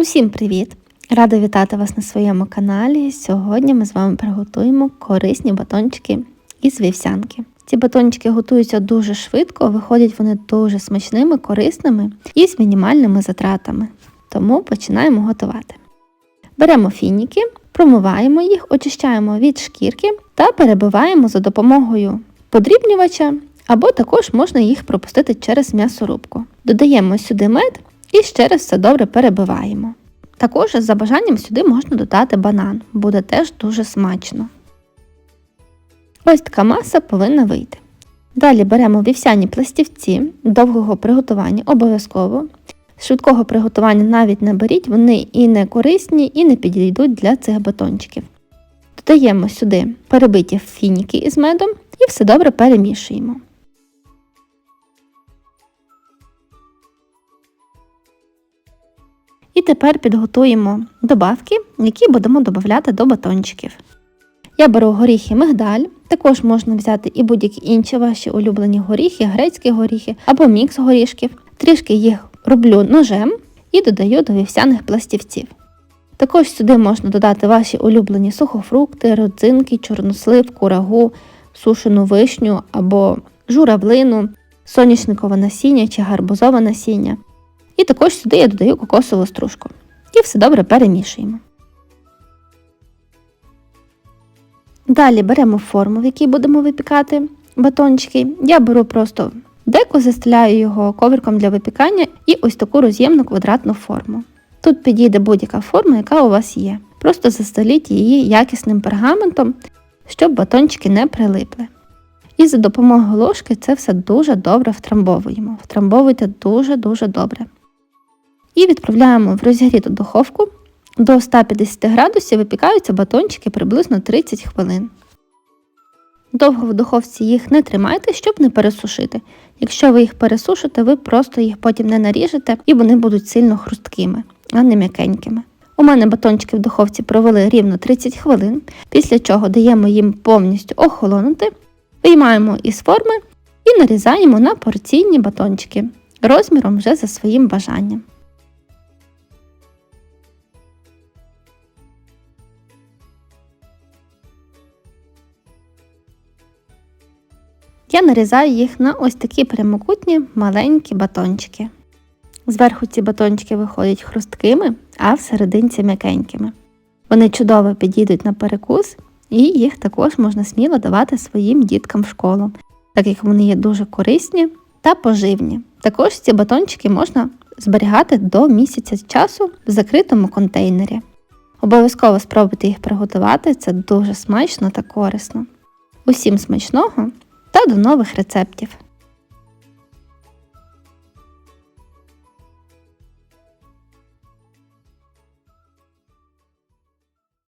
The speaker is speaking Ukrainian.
Усім привіт! Рада вітати вас на своєму каналі. Сьогодні ми з вами приготуємо корисні батончики із вівсянки. Ці батончики готуються дуже швидко, виходять вони дуже смачними, корисними і з мінімальними затратами. Тому починаємо готувати. Беремо фініки, промиваємо їх, очищаємо від шкірки та перебиваємо за допомогою подрібнювача, або також можна їх пропустити через м'ясорубку. Додаємо сюди мед і ще раз все добре перебиваємо. Також за бажанням сюди можна додати банан, буде теж дуже смачно. Ось така маса повинна вийти. Далі беремо вівсяні пластівці довгого приготування обов'язково. Швидкого приготування навіть не беріть, вони і не корисні, і не підійдуть для цих батончиків. Додаємо сюди перебиті фініки із медом і все добре перемішуємо. І тепер підготуємо добавки, які будемо додати до батончиків. Я беру горіхи мигдаль, також можна взяти і будь-які інші ваші улюблені горіхи, грецькі горіхи або мікс горішків. Трішки їх роблю ножем і додаю до вівсяних пластівців. Також сюди можна додати ваші улюблені сухофрукти, родзинки, чорнослив, курагу, сушену вишню або журавлину, соняшникове насіння чи гарбузове насіння. І також сюди я додаю кокосову стружку. І все добре перемішуємо. Далі беремо форму, в якій будемо випікати батончики. Я беру просто деко, застеляю його ковриком для випікання і ось таку роз'ємну квадратну форму. Тут підійде будь-яка форма, яка у вас є. Просто застеліть її якісним пергаментом, щоб батончики не прилипли. І за допомогою ложки це все дуже добре втрамбовуємо. Втрамбовуйте дуже-дуже добре. І відправляємо в розігріту духовку. До 150 градусів випікаються батончики приблизно 30 хвилин. Довго в духовці їх не тримайте, щоб не пересушити. Якщо ви їх пересушите, ви просто їх потім не наріжете і вони будуть сильно хрусткими, а не м'якенькими. У мене батончики в духовці провели рівно 30 хвилин, після чого даємо їм повністю охолонути, виймаємо із форми і нарізаємо на порційні батончики розміром вже за своїм бажанням. Я нарізаю їх на ось такі прямокутні маленькі батончики. Зверху ці батончики виходять хрусткими, а всерединці м'якенькими. Вони чудово підійдуть на перекус, і їх також можна сміло давати своїм діткам в школу, так як вони є дуже корисні та поживні. Також ці батончики можна зберігати до місяця часу в закритому контейнері. Обов'язково спробуйте їх приготувати, це дуже смачно та корисно. Усім смачного! Та до нових рецептів!